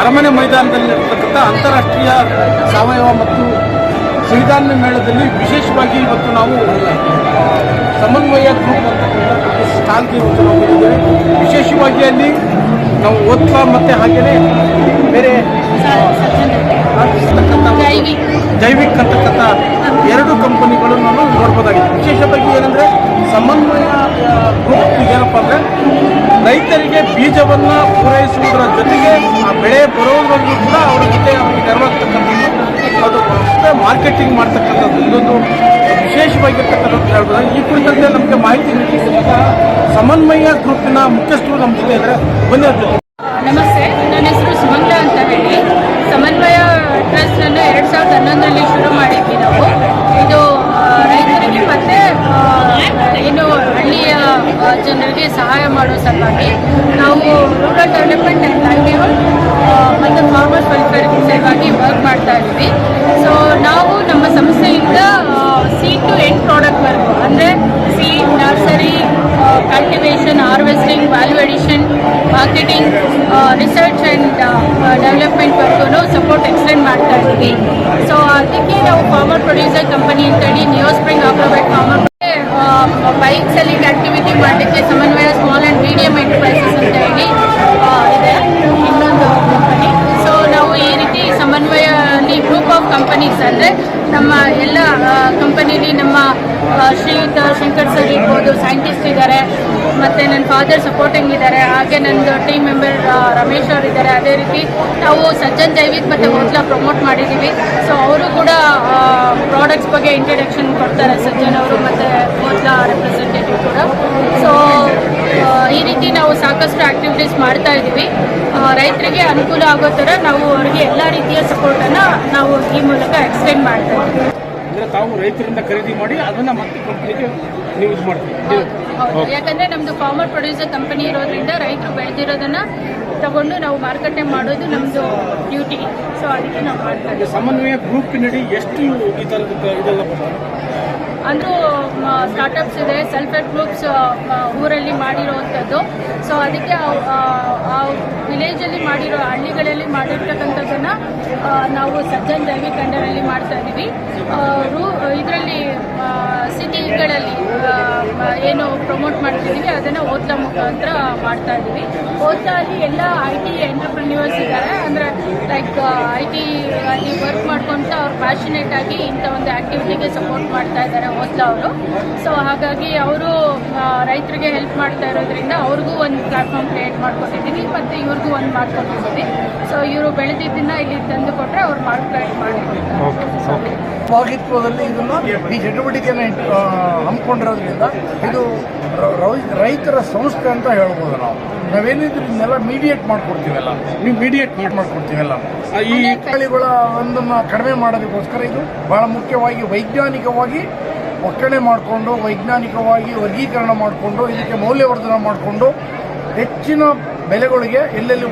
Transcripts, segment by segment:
ಅರಮನೆ ಮೈದಾನದಲ್ಲಿರ್ತಕ್ಕಂಥ ಅಂತಾರಾಷ್ಟ್ರೀಯ ಸಾವಯವ ಮತ್ತು ಸಿರಿಧಾನ್ಯ ಮೇಳದಲ್ಲಿ ವಿಶೇಷವಾಗಿ ಇವತ್ತು ನಾವು ಸಮನ್ವಯ ಗ್ರೂಪ್ ಅಂತಕ್ಕಂಥ ಸ್ಟಾಲ್ಗೆ ಇವತ್ತು ನಾವು ಬಂದಿದ್ದೇವೆ ವಿಶೇಷವಾಗಿ ಅಲ್ಲಿ ನಾವು ಓದ್ತಾ ಮತ್ತು ಹಾಗೆಯೇ ಬೇರೆ. ಜೈವಿಕ್ ಅಂತಕ್ಕಂಥ ರೈತರಿಗೆ ಬೀಜವನ್ನು ಪೂರೈಸುವುದರ ಜೊತೆಗೆ ಆ ಬೆಳೆ ಬರೋದ್ರಲ್ಲೂ ಕೂಡ ಅವರ ಜೊತೆ ಅವರಿಗೆ ನೆರವಾಗ್ತಕ್ಕಂಥದ್ದು ಅದು ಮಾರ್ಕೆಟಿಂಗ್ ಮಾಡ್ತಕ್ಕಂಥದ್ದು. ಇದೊಂದು ವಿಶೇಷವಾಗಿರ್ತಕ್ಕಂಥದ್ದು ಹೇಳ್ಬೋದು. ಈ ಕುರಿತಂತೆ ನಮಗೆ ಮಾಹಿತಿ ನೀಡಿ ಸಮನ್ವಯ ಗ್ರೂಪಿನ ಮುಖ್ಯಸ್ಥರು ನಮ್ಮ ಜೊತೆ ಇದ್ದಾರೆ. ಬನ್ನಿ ಸಲುವಾಗಿ ನಾವು ರೂರಲ್ ಡೆವಲಪ್ಮೆಂಟ್ ಆ್ಯಂಡ್ ಲೈವ್ಲಿಹುಡ್ ಮತ್ತು ಫಾರ್ಮರ್ಸ್ ವೆಲ್ಫೇರ್ ಸಲುವಾಗಿ ವರ್ಕ್ ಮಾಡ್ತಾ ಇದ್ವಿ ಸೊ ನಾವು ನಮ್ಮ ಸಂಸ್ಥೆಯಿಂದ ಸಿ ಟು ಎಂಡ್ ಪ್ರಾಡಕ್ಟ್ವರೆಗೂ ಅಂದರೆ C nursery cultivation harvesting value addition marketing research and ಡೆವಲಪ್ಮೆಂಟ್ವರೆಗೂ support extend ಮಾಡ್ತಾ ಇದ್ದೀವಿ. ಸೊ ಅದಕ್ಕೆ ನಾವು ಫಾರ್ಮರ್ ಪ್ರೊಡ್ಯೂಸರ್ ಕಂಪನಿ ಅಂತೇಳಿ ನಿಯೋ ಸ್ಪ್ರಿಂಗ್ ಅಪ್ರೊವೈಟ್ ನಮ್ಮ ಎಲ್ಲ ಕಂಪನಿಲಿ ನಮ್ಮ ಶ್ರೀಯುತ ಶಂಕರ್ ಸರ್ ಇರ್ಬೋದು ಸೈಂಟಿಸ್ಟ್ ಇದ್ದಾರೆ, ಮತ್ತು ನನ್ನ ಫಾದರ್ ಸಪೋರ್ಟಿಂಗ್ ಇದ್ದಾರೆ, ಹಾಗೆ ನನ್ನದು ಟೀಮ್ ಮೆಂಬರ್ ರಮೇಶ್ ಅವರು ಇದ್ದಾರೆ. ಅದೇ ರೀತಿ ನಾವು ಸಜ್ಜನ್ ಜೈವಿಕ್ ಮತ್ತು ಹೋಟ್ಲ ಪ್ರಮೋಟ್ ಮಾಡಿದ್ದೀವಿ ಸೊ ಅವರು ಕೂಡ ಪ್ರಾಡಕ್ಟ್ಸ್ ಬಗ್ಗೆ ಇಂಟ್ರಡಕ್ಷನ್ ಕೊಡ್ತಾರೆ ಸಜ್ಜನ್ ಅವರು, ಮತ್ತು ಹೋಟ್ಲ ರೆಪ್ರೆಸೆಂಟೇಟಿವ್ ಕೂಡ. ಸೊ ಈ ರೀತಿ ನಾವು ಸಾಕಷ್ಟು ಆಕ್ಟಿವಿಟೀಸ್ ಮಾಡ್ತಾ ಇದ್ದೀವಿ. ರೈತರಿಗೆ ಅನುಕೂಲ ಆಗೋ ಥರ ನಾವು ಅವರಿಗೆ ಎಲ್ಲ ರೀತಿಯ ಸಪೋರ್ಟನ್ನು ನಾವು ಈ ಮೂಲಕ ಎಕ್ಸ್ಟೆಂಡ್ ಮಾಡ್ತಾ ಇದ್ದೀವಿ. ಅಂದರೆ ತಾವು ರೈತರಿಂದ ಖರೀದಿ ಮಾಡಿ ಅದನ್ನು ಮತ್ತೆ ಕಂಪ್ನಿಗೆ ನೀವು ಇದು ಮಾಡ್ತೀವಿ ಹೌದು. ಯಾಕಂದ್ರೆ ನಮ್ದು ಫಾರ್ಮರ್ ಪ್ರೊಡ್ಯೂಸರ್ ಕಂಪನಿ ಇರೋದ್ರಿಂದ ರೈತರು ಬೆಳೆದಿರೋದನ್ನ ತಗೊಂಡು ನಾವು ಮಾರುಕಟ್ಟೆ ಮಾಡೋದು ನಮ್ದು ಡ್ಯೂಟಿ ಸೊ ಅದಕ್ಕೆ ನಾವು ಮಾಡ್ತಾ ಇದ್ದೀವಿ. ಸಮನ್ವಯ ಗ್ರೂಪಿನಡಿ ಎಷ್ಟು ಈ ಥರದ ಇದೆಲ್ಲ ಬರ್ತದೆ? ಅಂದರೂ ಸ್ಟಾರ್ಟಪ್ಸ್ ಇದೆ ಸೆಲ್ಫ್ ಹೆಲ್ಪ್ ಗ್ರೂಪ್ಸ್ ಊರಲ್ಲಿ ಮಾಡಿರೋವಂಥದ್ದು ಸೊ ಅದಕ್ಕೆ ಆ- ವಿಲೇಜಲ್ಲಿ ಮಾಡಿರೋ ಹಳ್ಳಿಗಳಲ್ಲಿ ಮಾಡಿರ್ತಕ್ಕಂಥದ್ದನ್ನು ನಾವು ಸಜ್ಜನ್ ದೈವಿ ಕಂಡರಲ್ಲಿ ಮಾಡ್ತಾ ಇದ್ದೀವಿ ರೂ, ಇದರಲ್ಲಿ ಪ್ರಮೋಟ್ ಮಾಡ್ತಿದ್ದೀವಿ, ಅದನ್ನು ಓದ್ಲ ಮುಖಾಂತರ ಮಾಡ್ತಾ ಇದ್ದೀವಿ ಓದ್ಲಾ ಅಲ್ಲಿ ಎಲ್ಲ ಐ ಟಿ ಎಂಟರ್ಪ್ರಿನ್ಯೂರ್ಸ್ ಇದ್ದಾರೆ. ಅಂದರೆ ಲೈಕ್ ಐ ಟಿ ಅಲ್ಲಿ ವರ್ಕ್ ಮಾಡ್ಕೊಂತ ಅವ್ರು ಪ್ಯಾಷನೇಟ್ ಆಗಿ ಇಂಥ ಒಂದು ಆ್ಯಕ್ಟಿವಿಟಿಗೆ ಸಪೋರ್ಟ್ ಮಾಡ್ತಾ ಇದ್ದಾರೆ ಓದ್ಲಾ ಅವರು. ಸೊ ಹಾಗಾಗಿ ಅವರು ರೈತರಿಗೆ ಹೆಲ್ಪ್ ಮಾಡ್ತಾ ಇರೋದ್ರಿಂದ ಅವ್ರಿಗೂ ಒಂದು ಪ್ಲಾಟ್ಫಾರ್ಮ್ ಕ್ರಿಯೇಟ್ ಮಾಡ್ಕೊಂಡಿದ್ದೀವಿ ಮತ್ತು ಇವ್ರಿಗೂ ಒಂದು ಮಾಡ್ಕೊಂಡಿದ್ದೀವಿ ಸೊ ಇವರು ಬೆಳೆದಿದ್ದನ್ನ ಇಲ್ಲಿ ತಂದು ಕೊಟ್ಟರೆ ಅವ್ರು ಮಾರ್ಕೆಟ್ ಮಾಡಿ ಭಾಗಿತ್ವದಲ್ಲಿ ಇದನ್ನು ಈ ಚಟುವಟಿಕೆಯನ್ನು ಹಮ್ಮಿಕೊಂಡಿರೋದ್ರಿಂದ ಇದು ರೈತರ ಸಂಸ್ಥೆ ಅಂತ ಹೇಳ್ಬೋದು ನಾವು. ನಾವೇನಿದ್ರು ಇದನ್ನೆಲ್ಲ ಮೀಡಿಯೇಟ್ ಮಾಡ್ಕೊಡ್ತೀವಲ್ಲ? ನೀವು ಮೀಡಿಯೇಟ್ ಮಾಡಿ ಮಾಡ್ಕೊಡ್ತೀವಲ್ಲ? ಈ ಕಳಿಗಳ ಒಂದನ್ನು ಕಡಿಮೆ ಮಾಡೋದಕ್ಕೋಸ್ಕರ ಇದು ಬಹಳ ಮುಖ್ಯವಾಗಿ ವೈಜ್ಞಾನಿಕವಾಗಿ ಒಕ್ಕಣೆ ಮಾಡಿಕೊಂಡು ವೈಜ್ಞಾನಿಕವಾಗಿ ವರ್ಗೀಕರಣ ಮಾಡಿಕೊಂಡು ಇದಕ್ಕೆ ಮೌಲ್ಯವರ್ಧನ ಮಾಡಿಕೊಂಡು ಹೆಚ್ಚಿನ ಬೆಲೆಗಳಿಗೆ ಎಲ್ಲೆಲ್ಲಿ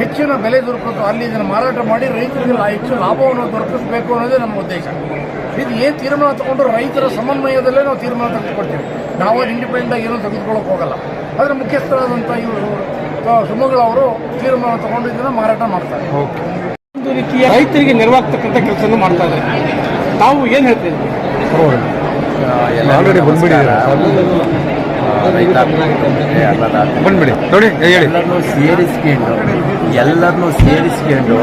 ಹೆಚ್ಚಿನ ಬೆಲೆ ದೊರಕುತ್ತೋ ಅಲ್ಲಿ ಇದನ್ನು ಮಾರಾಟ ಮಾಡಿ ರೈತರಿಗೆ ಹೆಚ್ಚು ಲಾಭವನ್ನು ದೊರಕಿಸಬೇಕು ಅನ್ನೋದೇ ನಮ್ಮ ಉದ್ದೇಶ. ಇದು ಏನು ತೀರ್ಮಾನ ತಗೊಂಡು ರೈತರ ಸಮನ್ವಯದಲ್ಲೇ ನಾವು ತೀರ್ಮಾನ ತೆಗೆದುಕೊಳ್ತೀವಿ. ನಾವು ಇಂಡಿಪೆಂಡೆಂಟ್ ಆಗಿ ಏನೂ ತೆಗೆದುಕೊಳ್ಳೋಕೆ ಹೋಗಲ್ಲ. ಆದರೆ ಮುಖ್ಯಸ್ಥರಾದಂಥ ಇವರು ಸುಮಗಳ ಅವರು ತೀರ್ಮಾನ ತಗೊಂಡು ಇದನ್ನು ಮಾರಾಟ ಮಾಡ್ತಾರೆ. ಒಂದು ರೀತಿಯ ರೈತರಿಗೆ ನೆರವಾಗ್ತಕ್ಕಂಥ ಕೆಲಸವನ್ನು ಮಾಡ್ತಾ ಇದ್ದಾರೆ. ತಾವು ಏನು ಹೇಳ್ತೀರಿ ಆಲ್ರೆಡಿ ಬಂದ್ಬಿಟ್ಟಿದ್ದೀರಾ ಬಂದ್ಬಿಡಿ. ನೋಡಿ ಎಲ್ಲರನ್ನೂ ಸೇರಿಸ್ಕೊಂಡು ಎಲ್ಲರನ್ನೂ ಸೇರಿಸ್ಕೊಂಡು,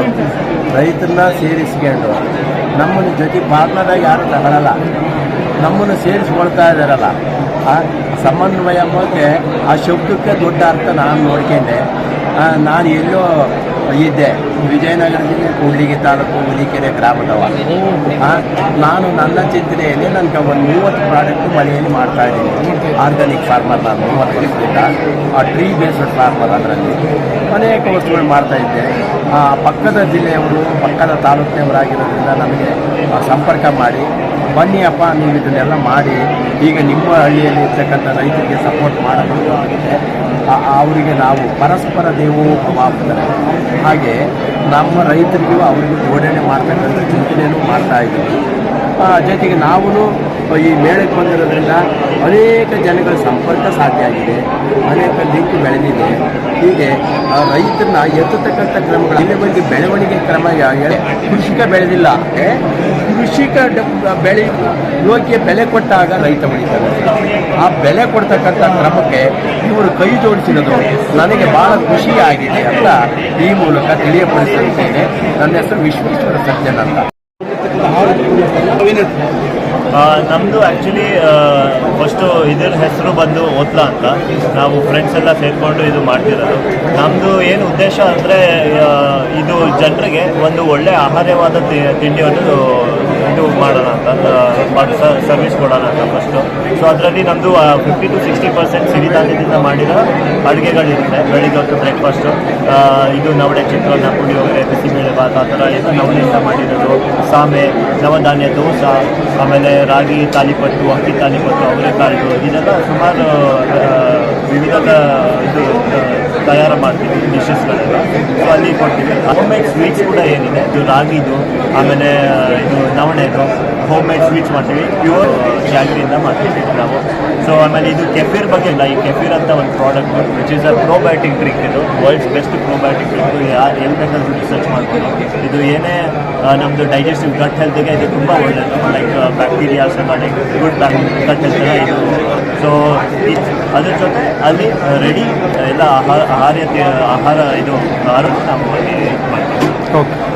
ರೈತರನ್ನ ಸೇರಿಸ್ಕೊಂಡು, ನಮ್ಮನ್ನು ಜೊತೆ ಪಾರ್ಟ್ನರಾಗಿ ಯಾರು ತಗೊಳ್ಳಲ್ಲ ನಮ್ಮನ್ನು ಸೇರಿಸ್ಕೊಳ್ತಾ ಇದ್ದಾರಲ್ಲ ಆ ಸಮನ್ವಯ ಅನ್ನೋಕ್ಕೆ ಆ ಶಬ್ದಕ್ಕೆ ದೊಡ್ಡ ಅರ್ಥ ನಾನು ನೋಡ್ಕೊಂಡೆ. ನಾನು ಎಲ್ಲೋ ಇದ್ದೆ ವಿಜಯನಗರ ಜಿಲ್ಲೆ ಕೂಡ್ಲಿಗಿ ತಾಲೂಕು ಹುಲಿಕೆರೆ ಗ್ರಾಮದವ ನಾನು ನನ್ನ ಚಿಂತನೆಯಲ್ಲಿ ನನಗೆ ಒಂದು ಮೂವತ್ತು ಪ್ರಾಡಕ್ಟ್ ಮನೆಯಲ್ಲಿ ಮಾಡ್ತಾ ಇದ್ದೀನಿ. ಆರ್ಗಾನಿಕ್ ಫಾರ್ಮರ್ ನಾನು, ಮೂವತ್ತು ವರ್ಷದಿಂದ ಆ ಟ್ರೀ ಬೇಸ್ಡ್ ಫಾರ್ಮರ್ ಅದರಲ್ಲಿ. ಅನೇಕ ವಸ್ತುಗಳು ಮಾಡ್ತಾ ಇದ್ದೆ. ಪಕ್ಕದ ಜಿಲ್ಲೆಯವರು, ಪಕ್ಕದ ತಾಲೂಕಿನವರಾಗಿರೋದ್ರಿಂದ ನಮಗೆ ಸಂಪರ್ಕ ಮಾಡಿ, ಬನ್ನಿ ಅಪ್ಪ, ನೀವು ಇದನ್ನೆಲ್ಲ ಮಾಡಿ, ಈಗ ನಿಮ್ಮ ಹಳ್ಳಿಯಲ್ಲಿ ಇರ್ತಕ್ಕಂಥ ರೈತರಿಗೆ ಸಪೋರ್ಟ್ ಮಾಡಬಹುದು ಆಗುತ್ತೆ ಆ- ಅವರಿಗೆ ನಾವು ಪರಸ್ಪರ ದೇವೋ ಭವಾಪ್ತಾರೆ ಹಾಗೆ ನಮ್ಮ ರೈತರಿಗೂ ಅವರಿಗೂ ಜೋಡಣೆ ಮಾಡ್ತಕ್ಕಂಥ ಚಿಂತನೆಯೂ ಮಾಡ್ತಾ ಇದ್ದೀವಿ. ಜೊತೆಗೆ ನಾವು ಈ ಮೇಳಕ್ಕೆ ಬಂದಿರೋದ್ರಿಂದ ಅನೇಕ ಜನಗಳ ಸಂಪರ್ಕ ಸಾಧ್ಯ ಆಗಿದೆ, ಅನೇಕ ಲಿಂಕ್ ಬೆಳೆದಿದೆ. ಹೀಗೆ ರೈತರನ್ನ ಎತ್ತತಕ್ಕಂಥ ಕ್ರಮಗಳು ಇಲ್ಲಿ ಬಗ್ಗೆ ಬೆಳವಣಿಗೆ ಕ್ರಮ ಕೃಷಿಕ ಬೆಳೆದಿಲ್ಲ? ಕೃಷಿಕ ಬೆಳೆ ಯೋಗ್ಯ ಬೆಲೆ ಕೊಟ್ಟಾಗ ರೈತ ಬೆಳೀತಾರೆ ಆ ಬೆಲೆ ಕೊಡ್ತಕ್ಕಂಥ ಕ್ರಮಕ್ಕೆ ಇವರು ಕೈ ಜೋಡಿಸಿರೋದು ನನಗೆ ಬಹಳ ಖುಷಿಯಾಗಿದೆ ಅಂತ ಈ ಮೂಲಕ ತಿಳಿಯಪಡಿಸುತ್ತೇನೆ ನನ್ನ ಹೆಸರು ವಿಶ್ವೇಶ್ವರ ಸಜ್ಜನ್ ಆ, ನಮ್ದು ಆ್ಯಕ್ಚುಲಿ ಫಸ್ಟು ಇದರ ಹೆಸರು ಬಂದು ಓದ್ಲಾ ಅಂತ. ನಾವು ಫ್ರೆಂಡ್ಸ್ ಎಲ್ಲ ಸೇರಿಕೊಂಡು ಇದು ಮಾಡ್ತಿರೋದು. ನಮ್ಮದು ಏನು ಉದ್ದೇಶ ಅಂದರೆ ಇದು ಜನರಿಗೆ ಒಂದು ಒಳ್ಳೆ ಆಹಾರ್ಯವಾದ ತಿಂಡಿಯನ್ನು ಇದು ಮಾಡೋಣ ಅಂತ ಸರ್ವಿಸ್ ಕೊಡೋಣ ಅಂತ ಫಸ್ಟು ಸೊ ಅದರಲ್ಲಿ ನಮ್ಮದು ಫಿಫ್ಟಿ ಟು ಸಿಕ್ಸ್ಟಿ ಪರ್ಸೆಂಟ್ ಸಿರಿಧಾನ್ಯದಿಂದ ಮಾಡಿರೋ ಅಡುಗೆಗಳಿರುತ್ತೆ, ಬೆಳಿಗ್ಗೆ ಹೊತ್ತು ಬ್ರೇಕ್ಫಾಸ್ಟು ಇದು ನವಡೆ ಚಿತ್ರಾನ್ನ ಪುಳಿಯೋಗರೆ ಬಿಸಿಬೇಳೆ ಭಾತ್, ಆ ಥರ ಎಲ್ಲ ನವಣೆಯಿಂದ ಮಾಡಿರೋದು. ಸಾಮೆ ನವಧಾನ್ಯ, ದೋಸೆ, ಆಮೇಲೆ ರಾಗಿ ತಾಲಿಪಟ್ಟು ಅಕ್ಕಿ ತಾಲಿಪಟ್ಟು ಅವರೆಕಾಳು ಇದೆಲ್ಲ ಸುಮಾರು ವಿವಿಧ ತಯಾರು ಮಾಡ್ತೀವಿ ಡಿಶಸ್ಗಳೆಲ್ಲ ಸೊ ಅಲ್ಲಿ ಕೊಡ್ತೀವಿ. ಹೋಮ್ ಮೇಡ್ ಸ್ವೀಟ್ಸ್ ಕೂಡ ಏನಿದೆ? ಇದು ರಾಗಿದು, ಆಮೇಲೆ ಇದು ನವಣೆದು. ಹೋಮ್ ಮೇಡ್ ಸ್ವೀಟ್ಸ್ ಮಾಡ್ತೀವಿ. ಪ್ಯೂರ್ ಜಾಗ್ರಿಯಿಂದ ಮಾಡ್ತೀವಿ ನಾವು. ಸೊ ಆಮೇಲೆ ಇದು ಕೆಫೀರ್ ಬಗ್ಗೆ ಇಲ್ಲ. ಈ ಕೆಫೀರ್ ಅಂತ ಒಂದು product which is a probiotic drink ಇದು ವರ್ಲ್ಡ್ಸ್ ಬೆಸ್ಟ್ ಪ್ರೋಬಯೋಟಿಕ್ ಡ್ರಿಂಕ್ ಯಾರು ಎಲ್ಲಿ ಬೇಕಾದ್ರೂ ರಿಸರ್ಚ್ ಮಾಡ್ಬೋದು. ಇದು ಏನೇ ನಮ್ಮದು ಡೈಜೆಸ್ಟಿವ್ ಗಟ್ ಹೆಲ್ತಿಗೆ ಇದು ತುಂಬ ಒಳ್ಳೆಯದು like bacterias like good bacteria ಇದು ಸೊ ಅದ್ರ ಜೊತೆ ಅಲ್ಲಿ ರೆಡಿ, ಎಲ್ಲ ಆಹಾರ ಆಹಾರ ಆಹಾರ, ಇದು ಆರೋಗ್ಯ ಓಕೆ